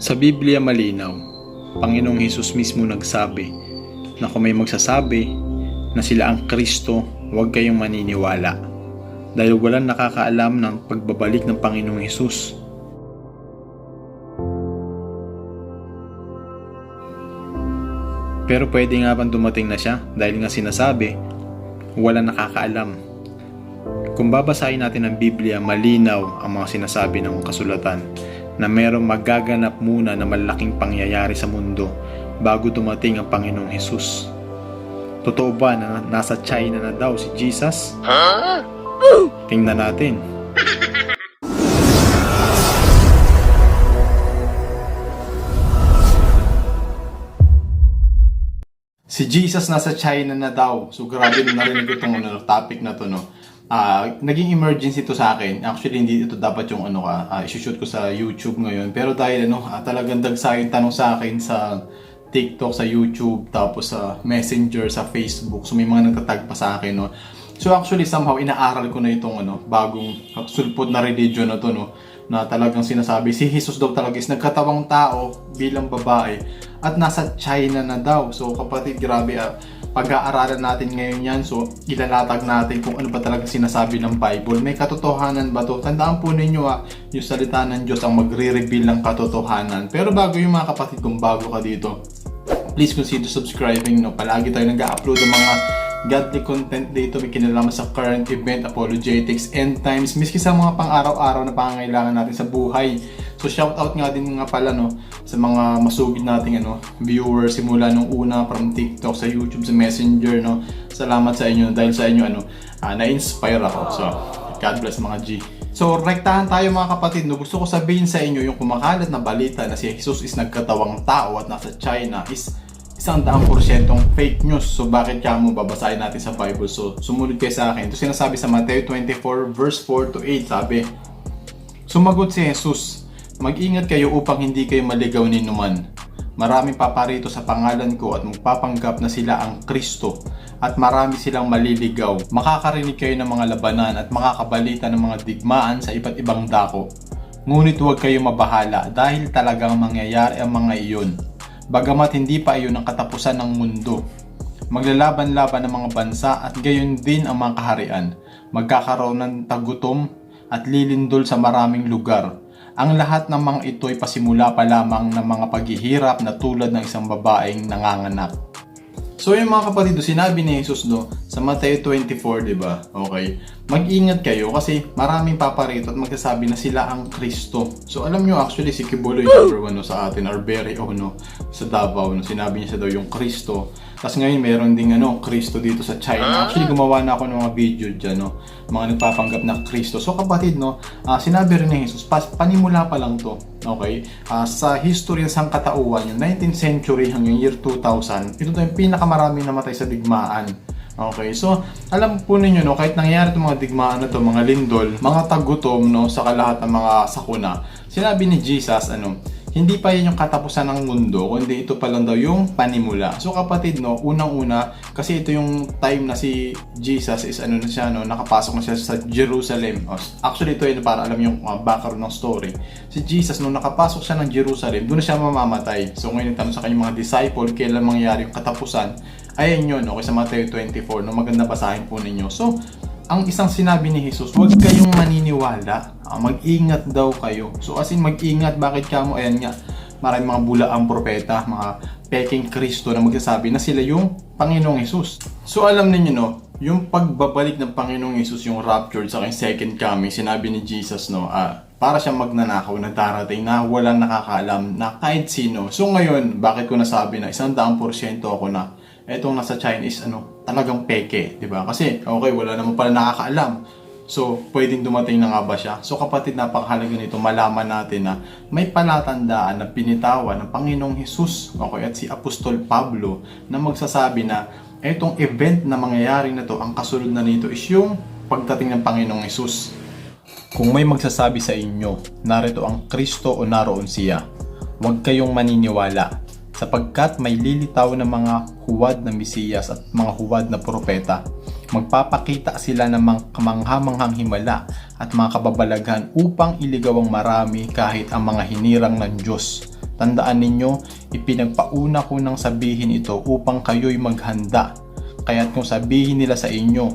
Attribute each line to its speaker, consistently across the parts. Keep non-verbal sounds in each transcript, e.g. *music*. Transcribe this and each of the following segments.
Speaker 1: Sa Biblia malinaw, Panginoong Hesus mismo nagsabi na kung may magsasabi na sila ang Kristo, huwag kayong maniniwala dahil walang nakakaalam ng pagbabalik ng Panginoong Hesus. Pero pwede nga bang dumating na siya dahil nga sinasabi, walang nakakaalam. Kung babasahin natin ang Biblia, malinaw ang mga sinasabi ng kasulatan na merong magaganap muna na malaking pangyayari sa mundo bago dumating ang Panginoong Hesus. Totoo ba na nasa China na daw si Jesus? Tingnan natin. Si Jesus nasa China na daw. So grabe na narinig ko itong ano, topic na to, no? Ah, naging emergency to sa akin. Actually, hindi ito dapat yung ano ka, ah, shoot ko sa YouTube ngayon. Pero dahil ano, ah, talagang dagsa yung tanong sa akin sa TikTok, sa YouTube, tapos sa Messenger, sa Facebook. So may mga nagtatag pa sa akin, no? So actually, somehow, inaaral ko na itong ano, bagong sulpot na religion na to, no? Na talagang sinasabi, si Jesus daw talaga is nagkatawang tao bilang babae at nasa China na daw. So kapatid, grabe ah, pag-aaralan natin ngayon yan. So ilalatag natin kung ano ba talaga sinasabi ng Bible. May katotohanan ba to? Tandaan po ninyo ah, yung salita ng Diyos ang magre-reveal ng katotohanan. Pero bago yung mga kapatid, kung bago ka dito, please consider subscribing. No? Palagi tayo nag-upload ng mga godly content dito. May kinalaman sa current event, apologetics, end times, miski sa mga pang-araw-araw na pangangailangan natin sa buhay. So shout out nga din nga pala no sa mga masugid nating ano viewers simula nung una from TikTok sa YouTube sa Messenger no. Salamat sa inyo dahil sa inyo ano ah, na-inspire ako. So God bless mga G. So, rektahan tayo mga kapatid. No? Gusto ko sabihin sa inyo yung kumakalat na balita na si Jesus is nagkatawang tao at nasa China is isang daang porsyentong fake news. So, bakit kaya mo babasahin natin sa Bible? So, sumunod kayo sa akin. Ito sinasabi sa Matthew 24 verse 4 to 8. Sabi, Sumagot si Jesus, Mag-ingat kayo upang hindi kayo maligaw ni numan. Maraming paparito sa pangalan ko at magpapanggap na sila ang Kristo at marami silang maliligaw. Makakarinig kayo ng mga labanan at makakabalita ng mga digmaan sa iba't ibang dako. Ngunit huwag kayo mabahala dahil talagang mangyayari ang mga iyon. Bagamat hindi pa iyon ang katapusan ng mundo. Maglalaban-laban ang mga bansa at gayon din ang mga kaharian. Magkakaroon ng tagutom at lilindol sa maraming lugar. Ang lahat ng mga ito ay pasimula pa lamang ng mga paghihirap na tulad ng isang babaeng nanganganak. So yung mga kapatid, sinabi ni Jesus no, sa Matthew 24, di ba? Okay. Mag-ingat kayo kasi maraming paparito at magsasabi na sila ang Kristo. So alam nyo actually si Kibuloy number one no, sa atin, our very own no, sa Davao, no, sinabi niya siya daw yung Kristo. Tapos ngayon meron ding ano, Kristo dito sa China. Actually gumawa na ako ng mga video dyan, no, mga nagpapanggap na Kristo. So kapatid, no, ah, sinabi rin ni Jesus, pas, panimula pa lang to. Okay? Ah, sa history ng sangkatauhan, yung 19th century hanggang year 2000, ito to yung pinakamaraming namatay sa digmaan. Okay, so alam po ninyo no, kahit nangyari itong mga digmaan na to, mga lindol, mga tagutom no, sa kalahat ng mga sakuna, sinabi ni Jesus ano, hindi pa yan yung katapusan ng mundo, kundi ito pa lang daw yung panimula. So kapatid, no, unang-una, kasi ito yung time na si Jesus is ano na siya, no, nakapasok na siya sa Jerusalem. Actually, ito yun para alam yung uh, background ng story. Si Jesus, nung nakapasok siya ng Jerusalem, doon siya mamamatay. So ngayon, tanong sa kanyang mga disciple, kailan mangyayari yung katapusan? Ayan yun, okay, sa Matthew 24, no, maganda basahin po ninyo. So, ang isang sinabi ni Jesus, huwag kayong maniniwala. Ah, mag-ingat daw kayo. So as in mag-ingat, bakit ka mo? Ayan nga, maraming mga bulaang propeta, mga peking Kristo na magsasabi na sila yung Panginoong Jesus. So alam niyo no, yung pagbabalik ng Panginoong Jesus, yung raptured sa kanyang second coming, sinabi ni Jesus no, ah, para siyang magnanakaw na darating na walang nakakaalam na kahit sino. So ngayon, bakit ko nasabi na isang daang porsyento ako na etong nasa China is ano, talagang peke, 'di ba? Kasi okay, wala naman pala nakakaalam. So, pwedeng dumating na nga ba siya? So, kapatid, napakahalaga nito malaman natin na may palatandaan na pinitawan ng Panginoong Hesus okay, at si Apostol Pablo na magsasabi na etong event na mangyayari na to, ang kasunod na nito is yung pagdating ng Panginoong Hesus. Kung may magsasabi sa inyo, narito ang Kristo o naroon siya, huwag kayong maniniwala sapagkat may lilitaw na mga huwad na Mesiyas at mga huwad na propeta. Magpapakita sila ng mga kamanghamanghang himala at mga kababalaghan upang iligaw ang marami kahit ang mga hinirang ng Diyos. Tandaan ninyo, ipinagpauna ko ng sabihin ito upang kayo'y maghanda. Kaya't kung sabihin nila sa inyo,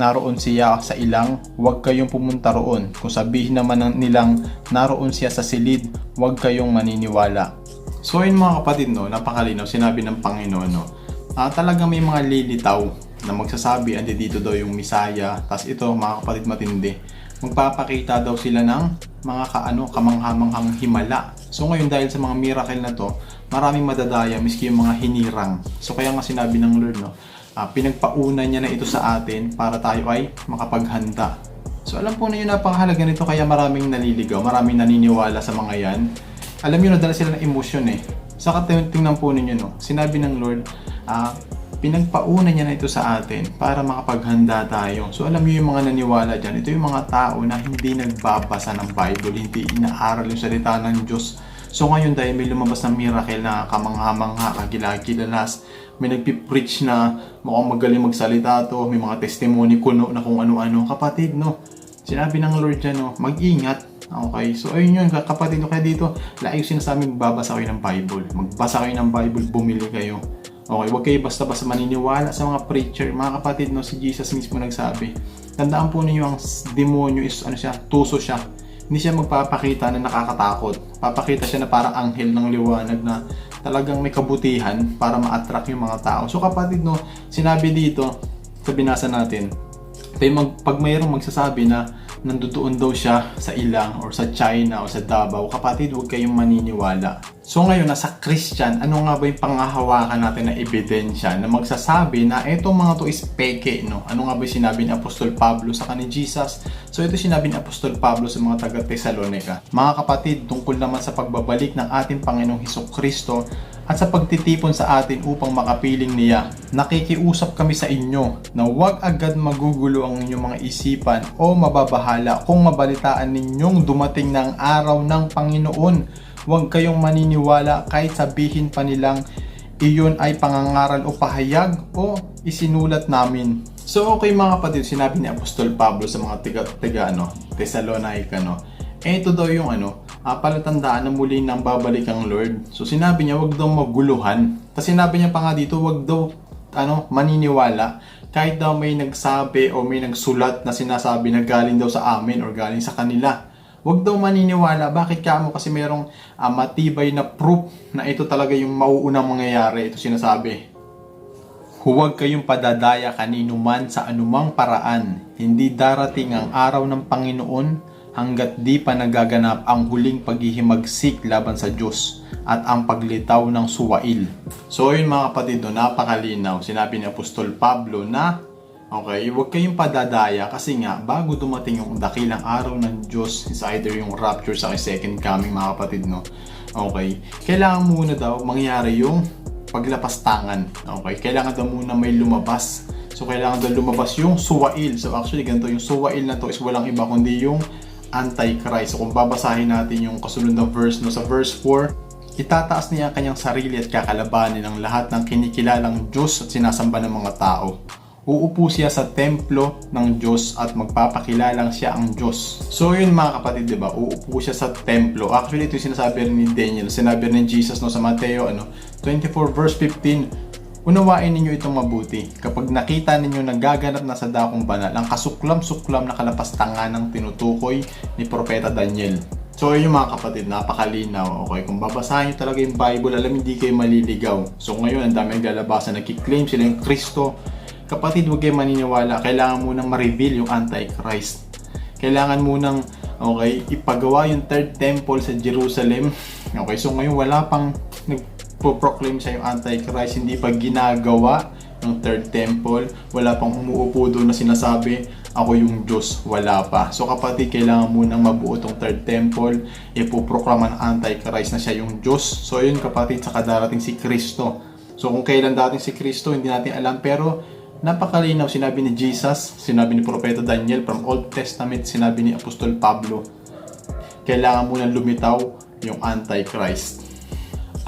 Speaker 1: naroon siya sa ilang, huwag kayong pumunta roon. Kung sabihin naman ng nilang, naroon siya sa silid, huwag kayong maniniwala. So yun mga kapatid, no, napakalinaw, sinabi ng Panginoon, no, ah, talagang may mga lilitaw na magsasabi, andi dito daw yung Misaya, tas ito mga kapatid matindi, magpapakita daw sila ng mga kaano, kamanghamanghang himala. So ngayon dahil sa mga miracle na to, maraming madadaya, miski yung mga hinirang. So kaya nga sinabi ng Lord, no, ah, pinagpauna niya na ito sa atin para tayo ay makapaghanda. So alam po na yun napakahalaga nito kaya maraming naliligaw, maraming naniniwala sa mga yan. Alam niyo nadala sila ng emosyon eh. Sa tingnan po ninyo no, sinabi ng Lord, ah, pinagpauna niya na ito sa atin para makapaghanda tayo. So alam niyo yung mga naniwala dyan, ito yung mga tao na hindi nagbabasa ng Bible, hindi inaaral yung salita ng Diyos. So ngayon dahil may lumabas ng miracle na kamangha-mangha, kagilagilalas, may nagpipreach na mukhang magaling magsalita to, may mga testimony kuno na kung ano-ano. Kapatid, no? Sinabi ng Lord dyan, no? Mag-ingat. Okay, so ayun yun, kapatid, no? Kaya dito, laayos sinasabi, magbabasa kayo ng Bible. Magbasa kayo ng Bible, bumili kayo. Okay, huwag kayo basta-basta maniniwala sa mga preacher. Mga kapatid, no, si Jesus mismo nagsabi. Tandaan po ninyo ang demonyo is, ano siya, tuso siya. Hindi siya magpapakita na nakakatakot. Papakita siya na parang anghel ng liwanag na talagang may kabutihan para ma-attract yung mga tao. So kapatid, no, sinabi dito, sa binasa natin, pag mayroong magsasabi na nandoon daw siya sa ilang or sa China o sa Davao, kapatid, huwag kayong maniniwala. So ngayon, nasa Christian, ano nga ba yung pangahawakan natin na ebidensya na magsasabi na itong mga to is peke, no? Ano nga ba yung sinabi ni Apostol Pablo sa kanil Jesus? So ito sinabi ni Apostol Pablo sa mga taga Thessalonica. Mga kapatid, tungkol naman sa pagbabalik ng ating Panginoong Heso Kristo at sa pagtitipon sa atin upang makapiling niya. Nakikiusap kami sa inyo na huwag agad magugulo ang inyong mga isipan o mababahala kung mabalitaan ninyong dumating ng araw ng Panginoon. Huwag kayong maniniwala kahit sabihin pa nilang iyon ay pangangaral o pahayag o isinulat namin. So okay mga kapatid, sinabi ni Apostol Pablo sa mga tiga, tiga ano, Thessalonica no, ito daw yung ano, uh, palatandaan na muli nang babalik ang Lord. So sinabi niya, wag daw maguluhan. Tapos sinabi niya pa nga dito, wag daw ano, maniniwala. Kahit daw may nagsabi o may nagsulat na sinasabi na galing daw sa amin or galing sa kanila. Wag daw maniniwala. Bakit ka mo? Kasi merong uh, matibay na proof na ito talaga yung mauunang mangyayari. Ito sinasabi. Huwag kayong padadaya kanino man sa anumang paraan. Hindi darating ang araw ng Panginoon hanggat di pa nagaganap ang huling paghihimagsik laban sa Diyos at ang paglitaw ng suwail. So yun mga kapatid, napakalinaw. Sinabi ni Apostol Pablo na Okay, huwag kayong padadaya kasi nga bago dumating yung dakilang araw ng Diyos is either yung rapture sa second coming mga kapatid no. Okay, kailangan muna daw mangyari yung paglapastangan. Okay, kailangan daw muna may lumabas. So kailangan daw lumabas yung suwail. So actually ganito yung suwail na to is walang iba kundi yung Antichrist. So kung babasahin natin yung kasunod na verse no sa verse 4, itataas niya ang kanyang sarili at kakalabanin ng lahat ng kinikilalang Diyos at sinasamba ng mga tao. Uupo siya sa templo ng Diyos at magpapakilalang siya ang Diyos. So yun mga kapatid, di ba? Uupo siya sa templo. Actually, ito yung sinasabi rin ni Daniel. Sinabi rin ni Jesus no, sa Mateo ano, 24 verse 15. Unawain ninyo itong mabuti. Kapag nakita ninyo nagaganap na sa dakong banal, ang kasuklam-suklam na kalapastangan ng tinutukoy ni Propeta Daniel. So yun mga kapatid, napakalinaw. Okay, kung babasahin nyo talaga yung Bible, alam hindi kayo maliligaw. So ngayon, ang dami naglalabasan, nagkiklaim sila yung Kristo. Kapatid, huwag kayo maniniwala. Kailangan munang ma-reveal yung Antichrist. Kailangan munang, okay, ipagawa yung third temple sa Jerusalem. *laughs* Okay, so ngayon wala pang nagpo-proclaim sa yung Antichrist, hindi pa ginagawa yung third temple. Wala pang umuupo doon na sinasabi, ako yung Diyos, wala pa. So kapatid, kailangan munang mabuo tong third temple, ipoproklama ng Antichrist na siya yung Diyos. So yun kapatid, sa kadarating si Kristo. So kung kailan dating si Kristo, hindi natin alam, pero napakalinaw sinabi ni Jesus, sinabi ni Propeta Daniel from Old Testament, sinabi ni Apostol Pablo, kailangan muna lumitaw yung Antichrist.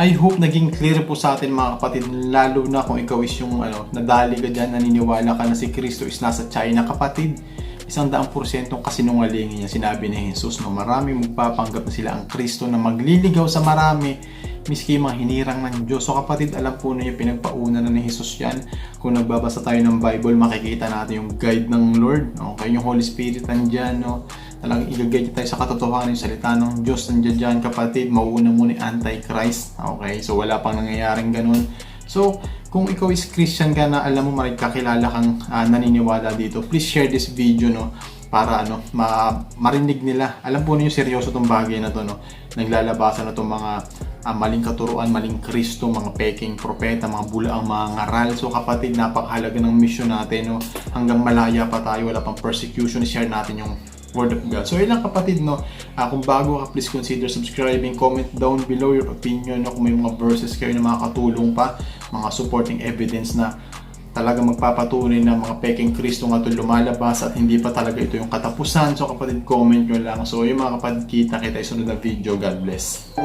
Speaker 1: I hope naging clear po sa atin mga kapatid, lalo na kung ikaw is yung ano, nadali ka dyan, naniniwala ka na si Kristo is nasa China kapatid. isang daang porsyentong kasinungalingan niya. Sinabi ni Jesus, no, maraming magpapanggap na sila ang Kristo na magliligaw sa marami, miski mga hinirang ng Diyos. So kapatid, alam po ninyo, pinagpauna na ni Jesus yan. Kung nagbabasa tayo ng Bible, makikita natin yung guide ng Lord. Okay, yung Holy Spirit nandyan, no? Talagang igagay tayo sa katotohanan yung salita ng Diyos nandiyan dyan, kapatid. Mauuna muna yung Antichrist. Okay, so wala pang nangyayaring ganun. So, kung ikaw is Christian ka na alam mo marig kakilala kang ah, naniniwala dito, please share this video no para ano ma marinig nila. Alam po niyo seryoso tong bagay na to no. Naglalabasan na tong mga ah, maling katuruan, maling Kristo, mga peking propeta, mga bulaang mga ngaral. So kapatid, napakahalaga ng mission natin no. Hanggang malaya pa tayo, wala pang persecution, share natin yung Word of God. So, yun lang kapatid, no? Ah, kung bago ka, please consider subscribing. Comment down below your opinion, no? Kung may mga verses kayo na makakatulong pa, mga supporting evidence na talaga magpapatunay na mga peking Kristo nga ito lumalabas at hindi pa talaga ito yung katapusan. So, kapatid, comment nyo lang. So, yung mga kapatid, kita kita yung sunod na video. God bless.